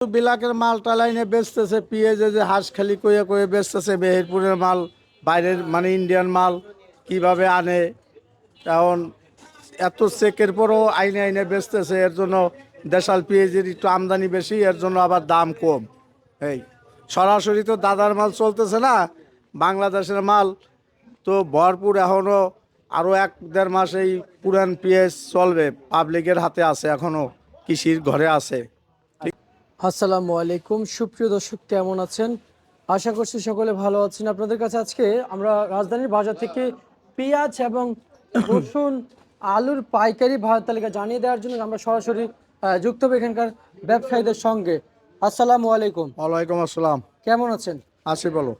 বিলাকের মাল টালাইনে বেচতেছে পিএজে যে হাঁস খালি কয়ে বেচতেছে, মেহেরপুরের মাল, বাইরের মানে ইন্ডিয়ান মাল কীভাবে আনে? এখন এত চেকের পরও আইনে আইনে বেচতেছে, এর জন্য দেশাল পিএজের একটু আমদানি বেশি, এর জন্য আবার দাম কম। এই, সরাসরি তো দাদার মাল চলতেছে না, বাংলাদেশের মাল তো ভরপুর এখনও আরও এক দেড় মাস এই পুরান পিএস চলবে, পাবলিকের হাতে আছে এখনও কৃষির ঘরে আছে। আসসালামু আলাইকুম। সুপ্রিয় দর্শক কেমন আছেন? আশা করছি সকলে ভালো আছেন। আপনাদের কাছে আজকে আমরা রাজধানীর বাজার থেকে পেঁয়াজ এবং রসুন আলুর পাইকারি ভাড়া তালিকা জানিয়ে দেওয়ার জন্য আমরা সরাসরি যুক্ত হব এখানকার ব্যবসায়ীদের সঙ্গে। আসসালামু আলাইকুম। ওয়ালাইকুম আসসালাম। কেমন আছেন? আসি বলো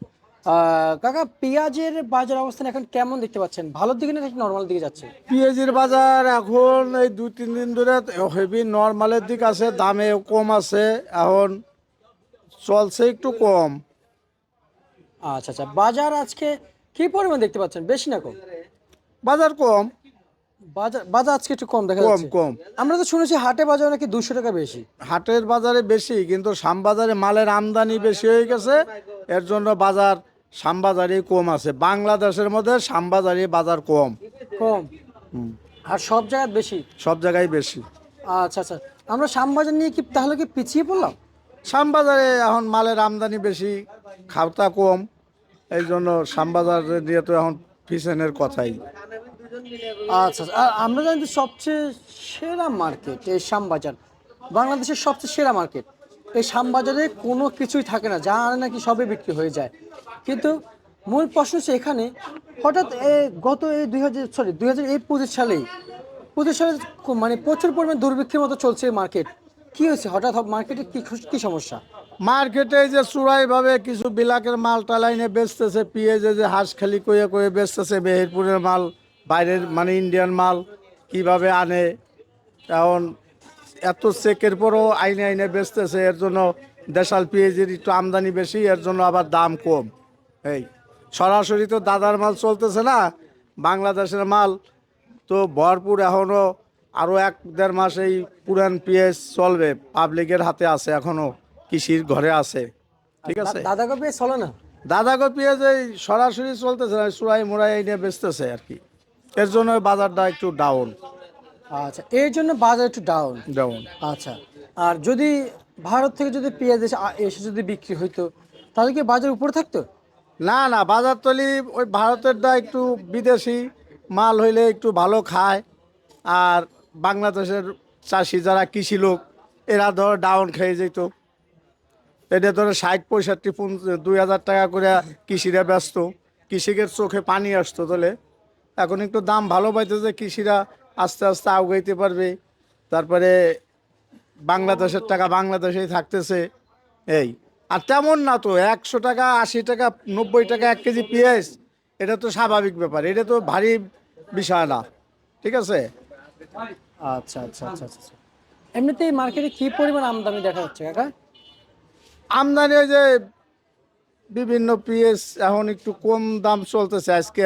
কাকা পেঁয়াজের বাজার অবস্থান এখন কেমন দেখতে পাচ্ছেন? ভালোর দিকে না নর্মাল দিকে যাচ্ছে? পেঁয়াজির বাজার এখন এই দুই তিন দিন ধরে হেভি নর্মালের দিক আছে দামে কম আছে এখন চলছে একটু কম। আচ্ছা আচ্ছা বাজার আজকে কি পরিমাণ দেখতে পাচ্ছেন? বেশি না কম? বাজার কম। বাজার বাজার আজকে একটু কম দেখা কম কম। আমরা তো শুনেছি হাটে বাজারে নাকি দুশো টাকা বেশি। হাটের বাজারে বেশি কিন্তু শ্যামবাজারে মালের আমদানি বেশি হয়ে গেছে এর জন্য বাজার শ্যামবাজারে কম আছে। বাংলাদেশের মধ্যে শ্যামবাজারে বাজার কম। কম? আর সব জায়গায় বেশি? সব জায়গায় বেশি। আচ্ছা আচ্ছা। আমরা শ্যামবাজার নিয়ে কি তাহলে কি পিছিয়ে পড়লাম? শ্যামবাজারে এখন মালের আমদানি বেশি খাওতা কম। এই জন্য শ্যামবাজার দিয়ে তো এখন পিছনের কথাই। আচ্ছা আচ্ছা। আর আমরা জানি সবচেয়ে সেরা মার্কেট এই শ্যামবাজার বাংলাদেশের সবচেয়ে সেরা মার্কেট। এই শ্যামবাজারে কোনো কিছুই থাকে না, যা আনে নাকি সবই বিক্রি হয়ে যায়। কিন্তু মূল প্রশ্ন হচ্ছে এখানে, হঠাৎ গত এই দুই হাজার সরি দুই হাজার এই পঁচিশ সালেই, পঁচিশ সালে মানে প্রচুর পরিমাণে দুর্ভিক্ষের মতো চলছে মার্কেট কি হয়েছে? হঠাৎ মার্কেটে কি কি সমস্যা? মার্কেটে যে চূড়াইভাবে কিছু বিলাকের মাল টালাইনে বেচতেছে পিএজে যে হাঁস খালি কয়ে কয়ে বেচতেছে, মেহেরপুরের মাল, বাইরের মানে ইন্ডিয়ান মাল কীভাবে আনে? এখন এত চেকের পরও আইনে আইনে বেচতেছে এর জন্য দেশাল পিএজের একটু আমদানি বেশি এর জন্য আবার দাম কম। এই সরাসরি তো দাদার মাল চলতেছে না বাংলাদেশের মাল তো ভরপুর এখনও আরও এক দেড় মাস এই পুরান পিএস চলবে পাবলিকের হাতে আছে এখনও কৃষির ঘরে আছে। ঠিক আছে? দাদা কপি চলে না? দাদা গো পেঁয়াজ এই সরাসরি চলতেছে না সুরাই মুরাই এই নিয়ে বেচতেছে আর কি। এর জন্য বাজারটা একটু ডাউন আচ্ছা এর জন্য বাজার একটু ডাউন ডাউন আচ্ছা আর যদি ভারত থেকে যদি পেঁয়াজ এসে এসে যদি বিক্রি হইতো তাহলে কি বাজার উপরে থাকতো? না না বাজার তলি ওই ভারতের দা একটু বিদেশি মাল হইলে একটু ভালো খায় আর বাংলাদেশের চাষি যারা কৃষি লোক এরা ধর ডাউন খেয়ে যেত। এটা ধরো ষাট পঁয়ষট্টি দুই হাজার টাকা করে কৃষিরা ব্যস্ত কৃষিকের চোখে পানি আসতো তাহলে। এখন একটু দাম ভালো পাইতেছে কৃষিরা আস্তে আস্তে আগাইতে পারবে। তারপরে বাংলাদেশের টাকা বাংলাদেশেই থাকতেছে। এই আর তেমন না তো একশো টাকা আশি টাকা নব্বই টাকা এক কেজি পেঁয়াজ এটা তো স্বাভাবিক ব্যাপার এটা তো ভারী বিষয় না। ঠিক আছে? আচ্ছা আচ্ছা আচ্ছা আচ্ছা এমনিতে এই মার্কেটে কি পরিমাণ আমদানি দেখা যাচ্ছে কাকা? আমদানি ওই যে বিভিন্ন পিএস এখন একটু কম দাম চলতেছে। আজকে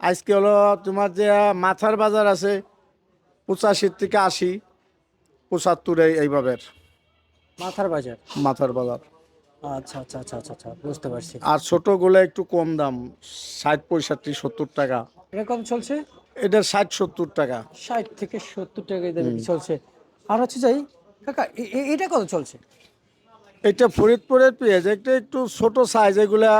আজকে হলো তোমার যে মাথার বাজার আছে পঁচাশির থেকে আশি পঁচাত্তর এই এইভাবে। মাথার বাজার? মাথার বাজার। আচ্ছা আচ্ছা আচ্ছা আচ্ছা আচ্ছা বুঝতে পারছি। আর ছোটোগুলো একটু কম দাম ষাট পঁয়ষট্টি সত্তর টাকা। এটা কত চলছে? এটা ষাট সত্তর টাকা। ষাট থেকে সত্তর টাকা দামে চলছে। আর হচ্ছে যাই কাকা এটা কত চলছে? এটা ফরিদপুরের পেঁয়াজ একটা একটু ছোট সাইজ এগুলা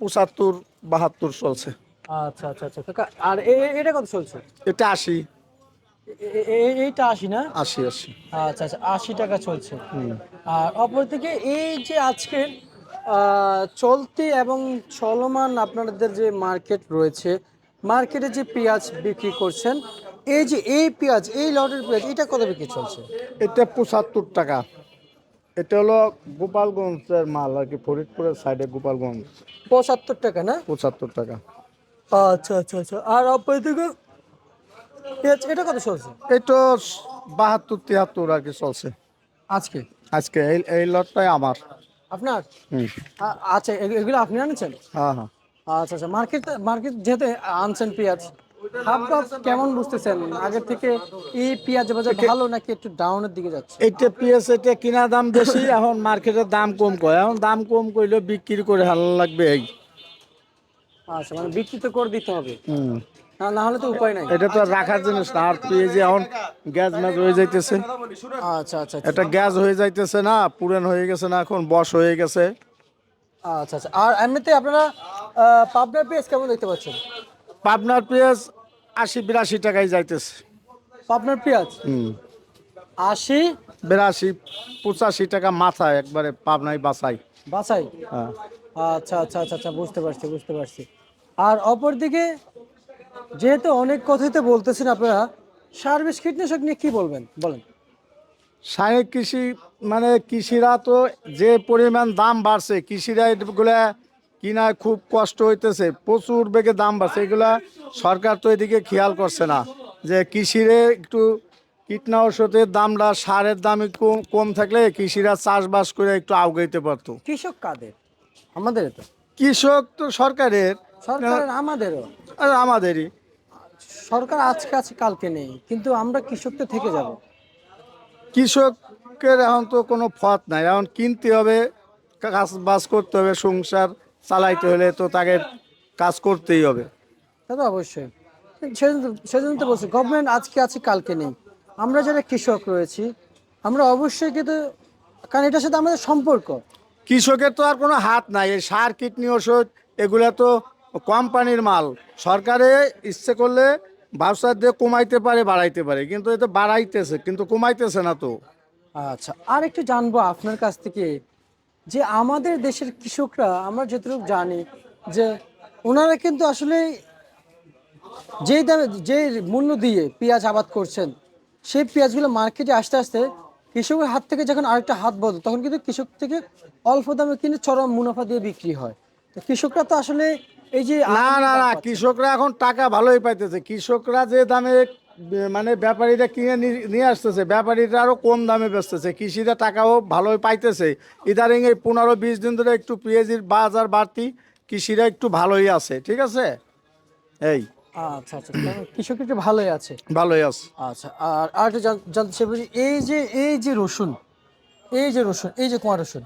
পঁচাত্তর বাহাত্তর চলছে। আচ্ছা আচ্ছা আচ্ছা। কাকা আর এটা কত চলছে? এটা আশি। এইটা আশি না? আশি আশি। আচ্ছা আচ্ছা আশি টাকা চলছে। আর অপর থেকে এই যে আজকে আহ, চলতি এবং চলমান আপনাদের যে মার্কেট রয়েছে মার্কেটে যে পেঁয়াজ বিক্রি করছেন এই যে এই পেঁয়াজ এই লটের পেঁয়াজ এটা কত বিক্রি চলছে? এটা পঁচাত্তর টাকা। এটা হলো গোপালগঞ্জের মাল আর কি ফরিদপুরের সাইডে গোপালগঞ্জ। পঁচাত্তর টাকা না? পঁচাত্তর টাকা। আচ্ছা আচ্ছা আচ্ছা। আর থেকে পেঁয়াজ এটা কত চলছে? এটা বাহাত্তর তিয়াত্তর আর কি চলছে। আজকে? আজকে এই এই লটটাই আমার। আপনার? আচ্ছা এগুলো আপনি আনছেন? হ্যাঁ হ্যাঁ। আচ্ছা আচ্ছা। মার্কেট মার্কেট যেহেতু আনছেন পেঁয়াজ হাফ হাফ কেমন বুঝতেছেন? আগের থেকে এই পেঁয়াজ বাজার ভালো নাকি একটু ডাউনের দিকে যাচ্ছে? এইটা পিএস এটা কিনা দাম বেশি এখন মার্কেটের দাম কম কয়। এখন দাম কম করলে বিক্রি করে ভালো লাগবে এই। আচ্ছা মানে বিক্রি তো করে দিতে হবে। না না হলে তো উপায় নাই। এটা তো রাখার জিনিস না আর পেঁয়াজ এখন গ্যাস ম্যাচ হয়ে যাইতেছে। আচ্ছা আচ্ছা আচ্ছা। এটা গ্যাস হয়ে যাইতেছে না পুরান হয়ে গেছে না এখন বস হয়ে গেছে। আচ্ছা আচ্ছা। আর এমনিতে আপনারা পাবনার পেঁয়াজ কেমন দেখতে পাচ্ছেন? পাবনার পেঁয়াজ আশি বিরাশি টাকায় যাইতেছে। পাবনার পেঁয়াজ? হুম। আশি? বিরাশি পঁচাশি টাকা মাথা একবারে পাবনায় বাসাই বাছাই? হ্যাঁ। আচ্ছা আচ্ছা আচ্ছা আচ্ছা বুঝতে পারছি বুঝতে পারছি। আর অপরদিকে যেহেতু অনেক কথাই তো বলতেছেন আপনারা সার বিষ কীটনাশক নিয়ে কি বলবেন? বলেন। সায়নিক কৃষি মানে কৃষিরা তো যে পরিমাণ দাম বাড়ছে কৃষিরা এগুলা কিনা খুব কষ্ট হইতেছে প্রচুর বেগে দাম বাড়ছে এগুলা সরকার তো এদিকে খেয়াল করছে না যে কৃষিরে একটু কীটনাশকের দামটা সারের দাম একটু কম থাকলে কৃষিরা চাষবাস করে একটু আগাইতে পারতো। কৃষক কাদের? আমাদের তো। কৃষক তো সরকারের। সরকারের আমাদেরও। আর আমাদেরই। সরকার আজকে আছে কালকে নেই। কিন্তু আমরা কৃষক তো থেকে যাব। কৃষকের এখন তো কোনো পথ নাই। এখন কিনতে হবে কাজ বাজ করতে হবে সংসার চালাইতে হলে তো তাকে কাজ করতেই হবে। তা তো অবশ্যই। সেজন্য তো বলছি গভর্নমেন্ট আজকে আছে কালকে নেই। আমরা যারা কৃষক রয়েছি আমরা অবশ্যই কিন্তু কারণ এটার সাথে আমাদের সম্পর্ক। কৃষকের তো আর কোনো হাত নাই, এই সার কীটনি ওষুধ, এগুলো তো কোম্পানির মাল। সরকারে ইচ্ছে করলে ব্যবসা দিয়ে কমাইতে পারে, বাড়াইতে পারে, কিন্তু এটা বাড়াইতেছে, কিন্তু কমাইতেছে না তো। আচ্ছা আর একটু জানব আপনার কাছ থেকে যে আমাদের দেশের কৃষকরা, আমরা যতটুকু জানি যে ওনারা কিন্তু আসলে যেই দামে যে মূল্য দিয়ে পেঁয়াজ আবাদ করছেন, সেই পেঁয়াজগুলো মার্কেটে আসতে আসতে কৃষকের হাত থেকে যখন আরেকটা হাত বদল তখন কিন্তু কৃষক থেকে অল্প দামে কিনে চরম মুনাফা দিয়ে বিক্রি হয়। তো কৃষকরা তো আসলে এই যে না না না কৃষকরা এখন টাকা ভালোই পাইতেছে। কৃষকরা যে দামে মানে ব্যাপারীরা কিনে নিয়ে আসতেছে ব্যাপারীরা আরও কম দামে বেচতেছে। কৃষিরা টাকাও ভালোই পাইতেছে। ইদারিং এই পনেরো বিশ দিন ধরে একটু পেঁয়াজির বাজার বাড়তি কৃষিরা একটু ভালোই আছে ঠিক আছে? এই। আচ্ছা আচ্ছা কৃষক একটু ভালোই আছে। ভালোই আছে। আচ্ছা আর আর জানতে চাইব যে এই যে এই যে রসুন এই যে রসুন এই যে কুমার রসুন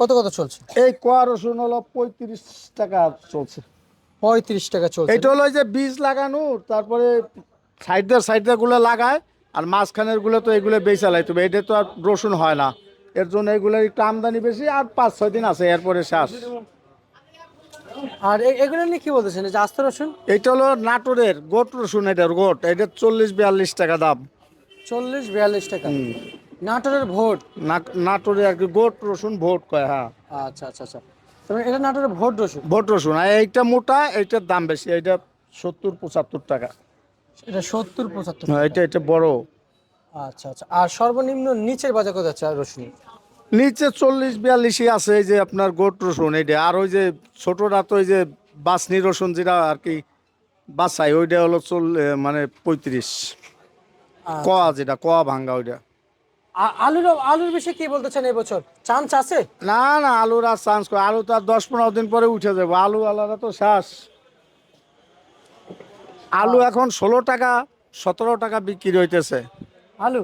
কত কত চলছে? এই কোয়া রসুন হলো পঁয়ত্রিশ টাকা চলছে। পঁয়ত্রিশ টাকা চলছে। এটা হলো যে বীজ লাগানো তারপরে সাইডের সাইডেরগুলো লাগায় আর মাঝখানেরগুলো তো এগুলো বেচা লাইতে হবে এটা তো আর রসুন হয় না। এর জন্য এগুলোর একটু আমদানি বেশি আর পাঁচ ছয় দিন আছে এরপরে শেষ আর এগুলো নিয়ে কি বলতেছেন? যে আস্ত রসুন? এইটা হলো নাটোরের গোট রসুন এটার গোট। এটা চল্লিশ বিয়াল্লিশ টাকা দাম। চল্লিশ বিয়াল্লিশ টাকা। নাটোরের ভোট? নাটোরে আর কি গোট রসুন ভোট কয় হ্যাঁ। আচ্ছা আচ্ছা আচ্ছা। তবে এটা নাটোরের ভোট রসুন? ভোট রসুন। আর এইটা মোটা এইটার দাম বেশি। এইটা সত্তর পঁচাত্তর টাকা। এটা সত্তর পঁচাত্তর হ্যাঁ, এটা এটা বড়। আচ্ছা আচ্ছা। আর সর্বনিম্ন নিচের বাজার কত যাচ্ছে আর রসুন? নিচে চল্লিশ বিয়াল্লিশই আছে এই যে আপনার গোট রসুন এইটা। আর ওই যে ছোটটা তো ওই যে বাসনি রসুন যেটা আর কি বাসাই ওইটা হলো চল মানে পঁয়ত্রিশ। কয়া যেটা কয়া ভাঙ্গা ওইটা। আলুর আলুর বিষয়ে কি বলতেছেন এই বছর চান্স আছে? না না আলুর আর চান্স করে আলু তো আর দশ পনেরো দিন পরে উঠে যাবে। আলু আলাদা তো শেষ আলু এখন ষোলো টাকা সতেরো টাকা বিক্রি হইতেছে। আলু?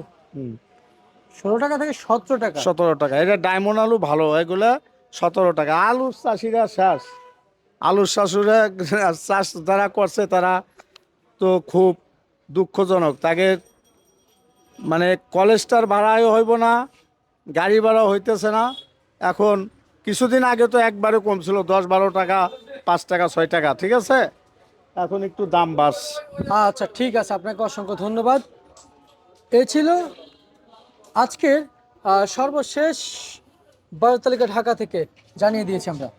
ষোলো টাকা থেকে সতেরো টাকা। সতেরো টাকা। এটা ডায়মন্ড আলু ভালো এগুলা সতেরো টাকা। আলুর চাষিরা শেষ। আলুর চাষিরা চাষ যারা করছে তারা তো খুব দুঃখজনক। তাকে মানে কলেজটার ভাড়াও হইব না গাড়ি ভাড়াও হইতেছে না। এখন কিছুদিন আগে তো একবারে কম ছিল দশ বারো টাকা পাঁচ টাকা ছয় টাকা ঠিক আছে? এখন একটু দাম বাড়ছে। আচ্ছা ঠিক আছে। আপনাকে অসংখ্য ধন্যবাদ। এ ছিল আজকের সর্বশেষ বায়ু তালিকা ঢাকা থেকে জানিয়ে দিয়েছি আমরা।